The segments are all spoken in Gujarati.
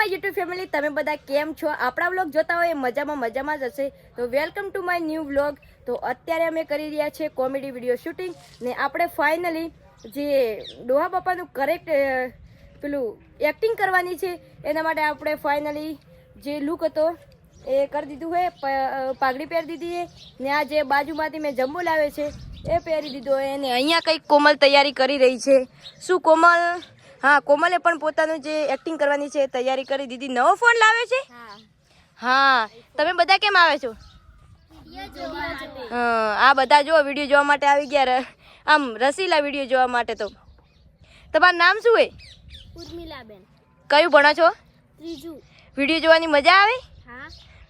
માય યુટ્યુબ ફેમિલી, તમે બધા કેમ છો? આપણા વ્લોગ જોતા હોય એ મજામાં મજામાં જ હશે. તો welcome to my new vlog. તો અત્યારે અમે કરી રહ્યા છીએ કોમેડી વીડિયો શૂટિંગ. ને આપણે ફાઇનલી જે ડોહા બાપાનું કરેક્ટ પેલું એક્ટિંગ કરવાની છે, એના માટે આપણે ફાઇનલી જે લુક હતો એ કરી દીધું હોય પાઘડી પહેરી દીધી છે ને આ જે બાજુમાંથી મેં જમ્બો લાવ્યો છે, એ પહેરી દીધો હોય અને અહીંયા કંઈક કોમલ તૈયારી કરી રહી છે. શું કોમલ? હા કોમલે પણ પોતાનું જે એક્ટિંગ કરવાની છે તૈયારી કરી. દીધી નવો ફોન લાવે છે? હા. તમે બધા કેમ આવે છો? હા આ બધા જો વીડિયો જોવા માટે આવી ગયા ર- આમ રસીલા વીડિયો જોવા માટે તો. તમારું નામ શું હોય? ઉર્મિલાબેન. કયું ભણો છો? ત્રીજું. વીડિયો જોવાની મજા આવે?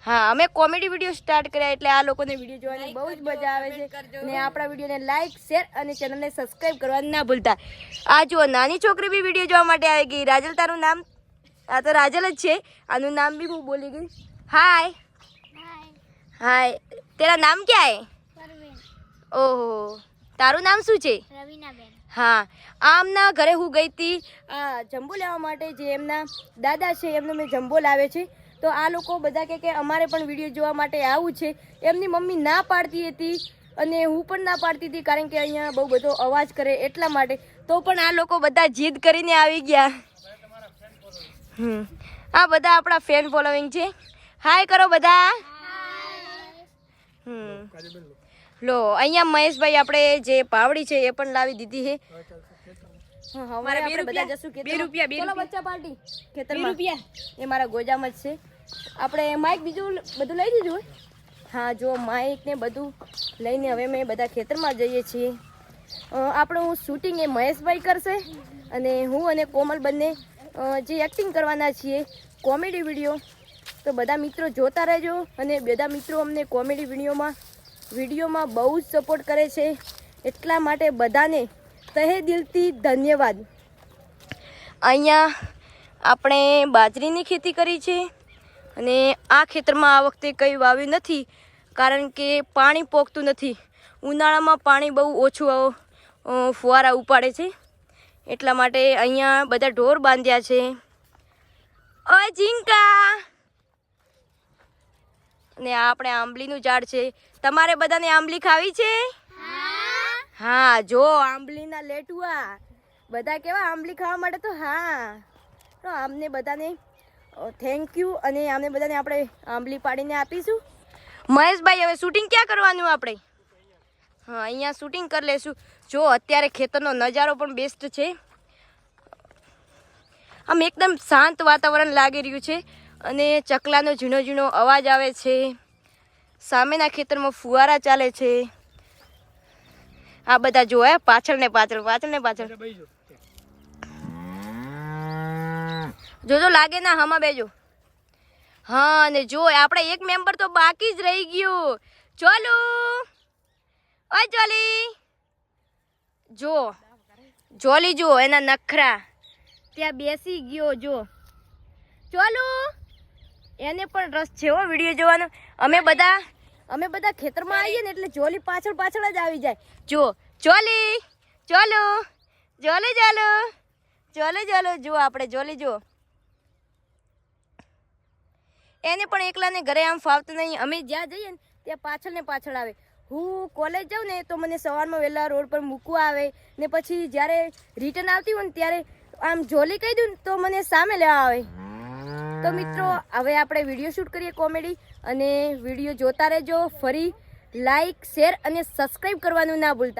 હા અમે કોમેડી વીડિયો સ્ટાર્ટ કર્યા એટલે આ લોકોને વીડિયો જોવાની બહુ જ મજા આવે છે. ને આપણા વિડીયોને લાઈક શેર અને ચેનલને સબસ્ક્રાઇબ કરવાનું ના ભૂલતા. આ જુઓ નાની છોકરી બી વીડિયો જોવા માટે આવી ગઈ. રાજલ તારું નામ? આ તો રાજલ જ છે. આનું નામ બી હું બોલી ગઈ. હાય હાય તેરા નામ ક્યાં હે? ઓહો. તારું નામ શું છે? રવીનાબેન. હા. આમના ઘરે હું ગઈ હતી આ જમ્બો લેવા માટે જે એમના દાદા છે એમનો મેં જંબો લાવે છે. તો આ લોકો બધા કહે કે અમારે પણ વીડિયો જોવા માટે આવું છે. એમની મમ્મી ના પાડતી હતી અને હું પણ ના પાડતી હતી કારણ કે અહીંયા બહુ બધો અવાજ કરે એટલા માટે. તો પણ આ લોકો બધા જીદ કરીને આવી ગયા. હમ. આ બધા આપણા ફેન ફોલોઈંગ છે. હાય કરો બધા. લો, અહીંયા મહેશભાઈ આપણે જે પાવડી છે એ પણ લાવી દીધી છે. હા, હવે આપણે બધા જશું બચ્ચા પાર્ટી એ મારા ગોજામાં જ છે. આપણે માઇક બીજું બધું લઈ દીધું? હા જો માઇક ને બધું લઈને હવે મેં બધા ખેતરમાં જઈએ છીએ. આપણું શૂટિંગ એ મહેશભાઈ કરશે અને હું અને કોમલ બંને જે એક્ટિંગ કરવાના છીએ કોમેડી વીડિયો તો બધા મિત્રો જોતા રહેજો અને બધા મિત્રો અમને કોમેડી વિડીયોમાં વિડીયોમાં બહુ જ સપોર્ટ કરે છે. એટલા માટે બધાને તહે દિલથી ધન્યવાદ. અહીંયા આપણે બાજરીની ખેતી કરી છે અને આ ખેતરમાં આ વખતે કંઈ વાવ્યું નથી કારણ કે પાણી પોગતું નથી. ઉનાળામાં પાણી બહુ ઓછું ફુવારા ઉપાડે છે. એટલા માટે અહીંયા બધા ઢોર બાંધ્યા છે. ઓય ઝીંકા! અને આ આપણે આંબલીનું ઝાડ છે. તમારે બધાને આંબલી ખાવી છે? હા. જો આંબલીના લેટુઆ. બધા કેવા? આંબલી ખાવા માટે તો હા. આમને બધાને થેન્ક યુ અને આમને બધાને આપણે આંબલી પાડીને આપીશું. મહેશભાઈ, હવે શૂટિંગ ક્યાં કરવાનું આપણે? હા, અહીંયા શૂટિંગ કરી લેશું. જો, અત્યારે ખેતરનો નજારો પણ બેસ્ટ છે. આમ એકદમ શાંત વાતાવરણ લાગી રહ્યું છે અને ચકલાનો ઝીણો ઝીણો અવાજ આવે છે. સામેના ખેતરમાં ફુવારા ચાલે છે. આ બધા જો હે પાછળ ને પાછળ પાછળ ને પાછળ. જોજો લાગે ના હમા બેજો. હા અને જો આપણે એક મેમ્બર તો બાકી જ રહી ગયું. ચોલુ. ઓય ચોલી. જો જોલી જો એના નખરા. ત્યાં બેસી ગયો જો. ચોલુ. એને પણ રસ છે હો વીડિયો જોવાનો. અમે બધા અમે બધા ખેતરમાં આવીએ ને એટલે જોલી પાછળ પાછળ જ આવી જાય. જો જોલી ચોલો જોલે ચાલો ચોલે ચાલો જો આપણે જોલી જો એને પણ એકલાને ઘરે આમ ફાવતું નહીં. અમે જ્યાં જઈએ ને ત્યાં પાછળ ને પાછળ આવે. હું કોલેજ જાઉં ને તો મને સવારમાં વહેલા રોડ પર મૂકવા આવે ને પછી જ્યારે રિટર્ન આવતી હોય ને ત્યારે આમ જોલી કહી દઉં ને તો મને સામે લેવા આવે. તો મિત્રો, હવે આપણે વીડિયો શૂટ કરીએ કોમેડી અને વીડિયો જોતા રહેજો. ફરી લાઈક શેર અને સબસ્ક્રાઈબ કરવાનું ના ભૂલતા.